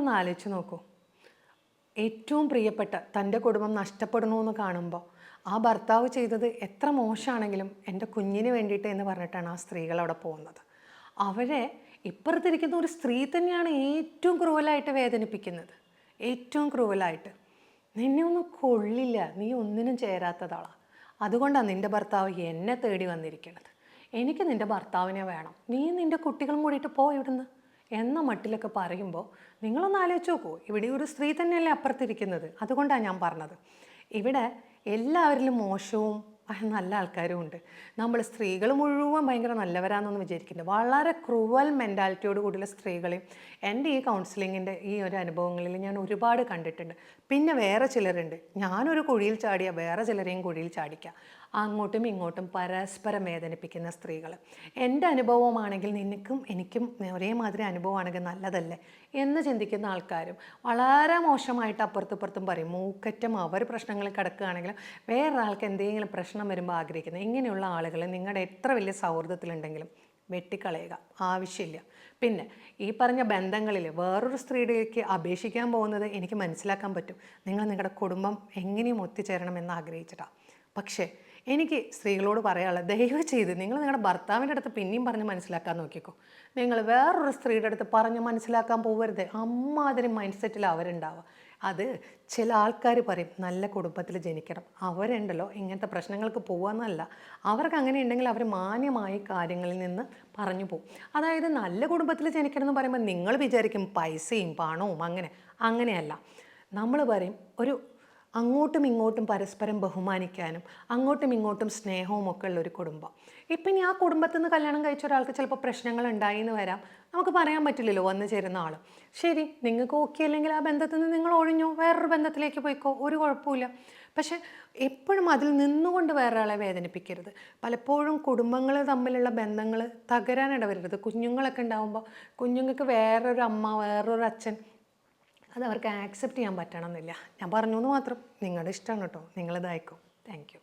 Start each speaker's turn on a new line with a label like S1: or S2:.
S1: നിങ്ങളൊന്ന് ആലോചിച്ച് നോക്കൂ. ഏറ്റവും പ്രിയപ്പെട്ട തന്റെ കുടുംബം നഷ്ടപ്പെടണമെന്ന് കാണുമ്പോൾ ആ ഭർത്താവ് ചെയ്തത് എത്ര മോശമാണെങ്കിലും എന്റെ കുഞ്ഞിന് വേണ്ടിയിട്ട് എന്ന് പറഞ്ഞിട്ടാണ് ആ സ്ത്രീകൾ അവിടെ പോകുന്നത്. അവരെ ഇപ്പുറത്തിരിക്കുന്ന ഒരു സ്ത്രീ തന്നെയാണ് ഏറ്റവും ക്രൂവലായിട്ട് വേദനിപ്പിക്കുന്നത്. ഏറ്റവും ക്രൂവലായിട്ട് നിന്നെ ഒന്നും കൊള്ളില്ല. നീ ഒന്നിനും ചേരാത്തതാളാണ് അതുകൊണ്ടാണ് നിന്റെ ഭർത്താവ് എന്നെ തേടി വന്നിരിക്കുന്നത് എനിക്ക് നിന്റെ ഭർത്താവിനെ വേണം. നീ നിന്റെ കുട്ടികളും കൂടിയിട്ട് പോ ഇവിടുന്ന്. എന്ന മട്ടിലൊക്കെ പറയുമ്പോൾ നിങ്ങളൊന്ന് ആലോചിച്ച് നോക്കൂ. ഇവിടെ ഒരു സ്ത്രീ തന്നെയല്ലേ അപ്പുറത്തിരിക്കുന്നത്. അതുകൊണ്ടാണ് ഞാൻ പറഞ്ഞത്. ഇവിടെ എല്ലാവരിലും മോശവും നല്ല ആൾക്കാരും ഉണ്ട്. നമ്മൾ സ്ത്രീകൾ മുഴുവൻ ഭയങ്കര നല്ലവരാണെന്നൊന്നും വിചാരിക്കുന്നുണ്ട് വളരെ ക്രൂവൽ മെന്റാലിറ്റിയോട് കൂടിയുള്ള സ്ത്രീകളെയും എന്റെ ഈ കൗൺസിലിങ്ങിന്റെ ഈ ഒരു അനുഭവങ്ങളിൽ ഞാൻ ഒരുപാട് കണ്ടിട്ടുണ്ട്. പിന്നെ വേറെ ചിലരുണ്ട്. ഞാനൊരു കുഴിയിൽ ചാടിയ വേറെ ചിലരെയും കുഴിയിൽ ചാടിക്കുക അങ്ങോട്ടും ഇങ്ങോട്ടും പരസ്പരം വേദനിപ്പിക്കുന്ന സ്ത്രീകൾ എന്റെ അനുഭവമാണെങ്കിൽ നിനക്കും എനിക്കും ഒരേമാതിരി അനുഭവമാണെങ്കിൽ നല്ലതല്ലേ? എന്ന് ചിന്തിക്കുന്ന ആൾക്കാരും വളരെ മോശമായിട്ട് അപ്പുറത്തും ഇപ്പുറത്തും പറയും. മൂക്കറ്റം അവർ പ്രശ്നങ്ങളിൽ കിടക്കുകയാണെങ്കിലും വേറൊരാൾക്ക് എന്തെങ്കിലും പ്രശ്നം വരുമ്പോൾ ആഗ്രഹിക്കുന്നത് ഇങ്ങനെയുള്ള ആളുകൾ നിങ്ങളുടെ എത്ര വലിയ സൗഹൃദത്തിലുണ്ടെങ്കിലും വെട്ടിക്കളയുക. ആവശ്യമില്ല. പിന്നെ ഈ പറഞ്ഞ ബന്ധങ്ങളിൽ വേറൊരു സ്ത്രീയിലേക്ക് അപേക്ഷിക്കാൻ പോകുന്നത് എനിക്ക് മനസ്സിലാക്കാൻ പറ്റും. നിങ്ങൾ നിങ്ങളുടെ കുടുംബം എങ്ങനെയും ഒത്തുചേരണമെന്ന് ആഗ്രഹിച്ചിട്ടാണ് പക്ഷേ എനിക്ക് സ്ത്രീകളോട് പറയാനുള്ളത് ദയവ് ചെയ്ത് നിങ്ങൾ നിങ്ങളുടെ ഭർത്താവിന്റെ അടുത്ത് പിന്നെയും പറഞ്ഞ് മനസ്സിലാക്കാൻ നോക്കിക്കോ. നിങ്ങൾ വേറൊരു സ്ത്രീയുടെ അടുത്ത് പറഞ്ഞ് മനസ്സിലാക്കാൻ പോകരുത് അമ്മാതിരി മൈൻഡ് സെറ്റിൽ അവരുണ്ടാവുക. അത് ചില ആൾക്കാർ പറയും നല്ല കുടുംബത്തിൽ ജനിക്കണം. അവരുണ്ടല്ലോ ഇങ്ങനത്തെ പ്രശ്നങ്ങൾക്ക് പോകാമെന്നല്ല അവർക്ക് അങ്ങനെ ഉണ്ടെങ്കിൽ അവർ മാന്യമായി കാര്യങ്ങളിൽ നിന്ന് പറഞ്ഞു പോകും അതായത് നല്ല കുടുംബത്തിൽ ജനിക്കണം എന്ന് പറയുമ്പോൾ നിങ്ങൾ വിചാരിക്കും പൈസയും പണവും അങ്ങനെ അങ്ങനെയല്ല. നമ്മൾ പറയും ഒരു അങ്ങോട്ടും ഇങ്ങോട്ടും പരസ്പരം ബഹുമാനിക്കാനും അങ്ങോട്ടും ഇങ്ങോട്ടും സ്നേഹവും ഒക്കെ ഉള്ള ഒരു കുടുംബം. ഇപ്പം ഇനി ആ കുടുംബത്തിൽ നിന്ന് കല്യാണം കഴിച്ച ഒരാൾക്ക് ചിലപ്പോൾ പ്രശ്നങ്ങൾ ഉണ്ടായി എന്ന് വരാം. നമുക്ക് പറയാൻ പറ്റില്ലല്ലോ വന്നു ചേരുന്ന ആൾ ശരി നിങ്ങൾക്ക് ഓക്കെ അല്ലെങ്കിൽ ആ ബന്ധത്തിൽ നിന്ന് നിങ്ങൾ ഒഴിഞ്ഞോ? വേറൊരു ബന്ധത്തിലേക്ക് പോയിക്കോ? ഒരു കുഴപ്പമില്ല പക്ഷെ എപ്പോഴും അതിൽ നിന്നുകൊണ്ട് വേറൊരാളെ വേദനിപ്പിക്കരുത്. പലപ്പോഴും കുടുംബങ്ങൾ തമ്മിലുള്ള ബന്ധങ്ങൾ തകരാനിടവരരുത് കുഞ്ഞുങ്ങളൊക്കെ ഉണ്ടാകുമ്പോൾ കുഞ്ഞുങ്ങൾക്ക് വേറൊരു അമ്മ വേറൊരു അച്ഛൻ അത് അവർക്ക് ആക്സെപ്റ്റ് ചെയ്യാൻ പറ്റണമെന്നില്ല. ഞാൻ പറഞ്ഞു എന്ന് മാത്രം. നിങ്ങളുടെ ഇഷ്ടമാണ് കേട്ടോ. നിങ്ങളിതായിക്കോ. Thank you